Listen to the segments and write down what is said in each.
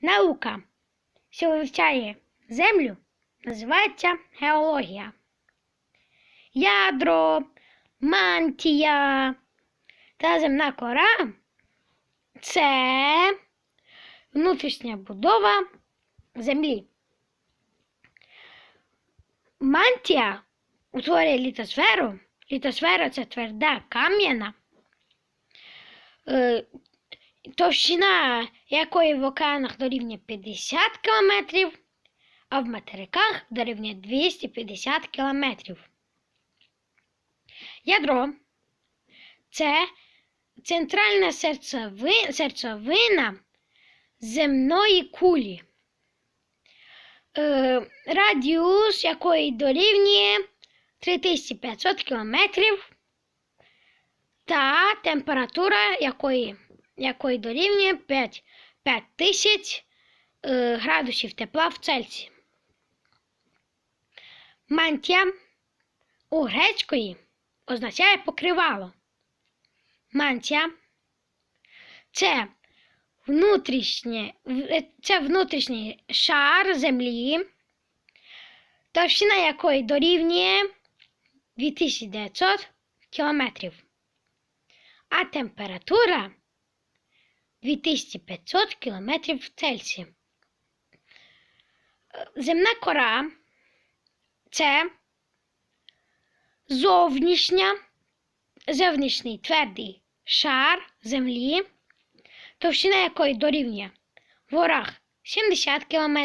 Наука, що вивчає землю, називається геологія. Ядро, мантія та земна кора це внутрішня будова землі. Мантія утворює літосферу. Літосфера це тверда кам'яна, е, товщина якої в океанах дорівнює 50 км, а в материках дорівнює 250 км. Ядро це центральна серцеви- серцевина земної кулі, е, радіус якої дорівнює 3500 км та температура якої, якої дорівнює 5, 5000 е, градусів тепла в Цельсії. Мантія у грецької означає покривало. Мантія це внутрішнє, це внутрішній шар землі, товщина якої дорівнює 2900 кілометрів, а температура 2500 кілометрів в Цельсії. Е, Земна кора це зовнішня, зовнішній твердий шар землі, товщина якої дорівнює в горах 70 км,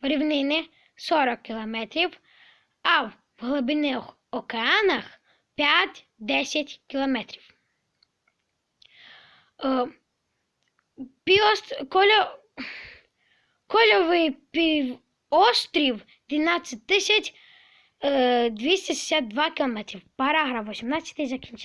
в рівнини 40 км, а в глибинних океанах 5-10 км. Кольо- Кольовий півострів 12 е, 262 км. Параграф 18 закінчений.